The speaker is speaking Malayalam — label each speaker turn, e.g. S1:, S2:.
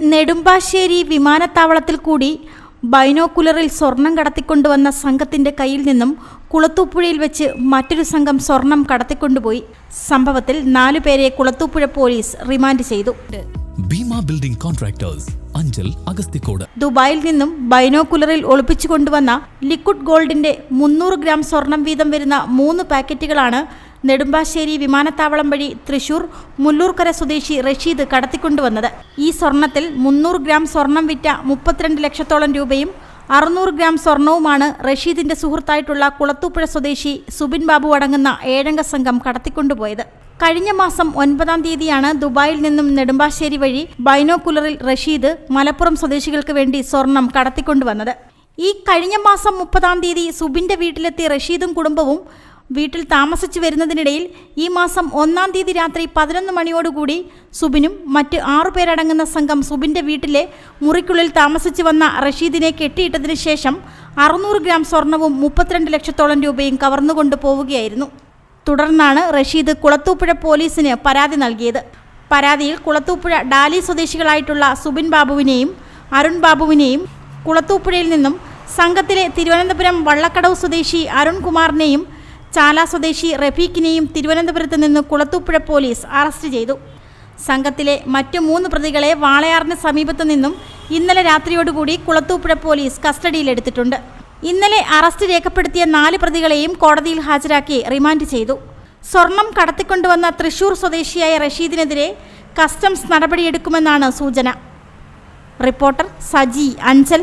S1: നെടുമ്പാശ്ശേരി വിമാനത്താവളത്തിൽ കൂടി ബൈനോക്കുലറിൽ സ്വർണം കടത്തിക്കൊണ്ടുവന്ന സംഘത്തിന്റെ കയ്യിൽ നിന്നും കുളത്തൂപ്പുഴയിൽ വെച്ച് മറ്റൊരു സംഘം സ്വർണം കടത്തിക്കൊണ്ടുപോയി. സംഭവത്തിൽ നാലുപേരെ കുളത്തൂപ്പുഴ പോലീസ് റിമാൻഡ് ചെയ്തു.
S2: Building contractors Anchal Agasthikode.
S1: ദുബായിൽ നിന്നും ബൈനോക്കുലറിൽ ഒളിപ്പിച്ചു കൊണ്ടുവന്ന ലിക്വിഡ് ഗോൾഡിന്റെ മുന്നൂറ് ഗ്രാം സ്വർണം വീതം വരുന്ന മൂന്ന് പാക്കറ്റുകളാണ് നെടുമ്പാശ്ശേരി വിമാനത്താവളം വഴി തൃശൂർ മുല്ലൂർക്കര സ്വദേശി റഷീദ് കടത്തിക്കൊണ്ടുവന്നത്. ഈ സ്വർണത്തിൽ മുന്നൂറ് ഗ്രാം സ്വർണം വിറ്റ മുപ്പത്തിരണ്ട് ലക്ഷത്തോളം രൂപയും അറുന്നൂറ് ഗ്രാം സ്വർണവുമാണ് റഷീദിന്റെ സുഹൃത്തായിട്ടുള്ള കുളത്തൂപ്പുഴ സ്വദേശി സുബിൻ ബാബു അടങ്ങുന്ന ഏഴംഗ സംഘം കടത്തിക്കൊണ്ടുപോയത്. കഴിഞ്ഞ മാസം ഒൻപതാം തീയതിയാണ് ദുബായിൽ നിന്നും നെടുമ്പാശ്ശേരി വഴി ബൈനോക്കുലറിൽ റഷീദ് മലപ്പുറം സ്വദേശികൾക്ക് വേണ്ടി സ്വർണം കടത്തിക്കൊണ്ടുവന്നത്. ഈ കഴിഞ്ഞ മാസം മുപ്പതാം തീയതി സുബിന്റെ വീട്ടിലെത്തിയ റഷീദും കുടുംബവും വീട്ടിൽ താമസിച്ചു വരുന്നതിനിടയിൽ ഈ മാസം ഒന്നാം തീയതി രാത്രി പതിനൊന്ന് മണിയോടുകൂടി സുബിനും മറ്റ് ആറുപേരടങ്ങുന്ന സംഘം സുബിന്റെ വീട്ടിലെ മുറിക്കുള്ളിൽ താമസിച്ചു വന്ന റഷീദിനെ കെട്ടിയിട്ടതിനു ശേഷം അറുന്നൂറ് ഗ്രാം സ്വർണവും മുപ്പത്തിരണ്ട് ലക്ഷത്തോളം രൂപയും കവർന്നുകൊണ്ട് പോവുകയായിരുന്നു. തുടർന്നാണ് റഷീദ് കുളത്തൂപ്പുഴ പോലീസിന് പരാതി നൽകിയത്. പരാതിയിൽ കുളത്തൂപ്പുഴ ഡാലി സ്വദേശികളായിട്ടുള്ള സുബിൻ ബാബുവിനെയും അരുൺ ബാബുവിനെയും കുളത്തൂപ്പുഴയിൽ നിന്നും സംഘത്തിലെ തിരുവനന്തപുരം വള്ളക്കടവ് സ്വദേശി അരുൺകുമാറിനെയും ചാല സ്വദേശി റഫീഖിനെയും തിരുവനന്തപുരത്ത് നിന്ന് കുളത്തൂപ്പുഴ പോലീസ് അറസ്റ്റ് ചെയ്തു. സംഘത്തിലെ മറ്റു മൂന്ന് പ്രതികളെ വാളയാറിന് സമീപത്തു നിന്നും ഇന്നലെ രാത്രിയോടുകൂടി കുളത്തൂപ്പുഴ പോലീസ് കസ്റ്റഡിയിലെടുത്തിട്ടുണ്ട്. ഇന്നലെ അറസ്റ്റ് രേഖപ്പെടുത്തിയ നാല് പ്രതികളെയും കോടതിയിൽ ഹാജരാക്കി റിമാൻഡ് ചെയ്തു. സ്വർണം കടത്തിക്കൊണ്ടുവന്ന തൃശൂർ സ്വദേശിയായ റഷീദിനെതിരെ കസ്റ്റംസ് നടപടിയെടുക്കുമെന്നാണ് സൂചന. റിപ്പോർട്ടർ സജി അഞ്ചൽ.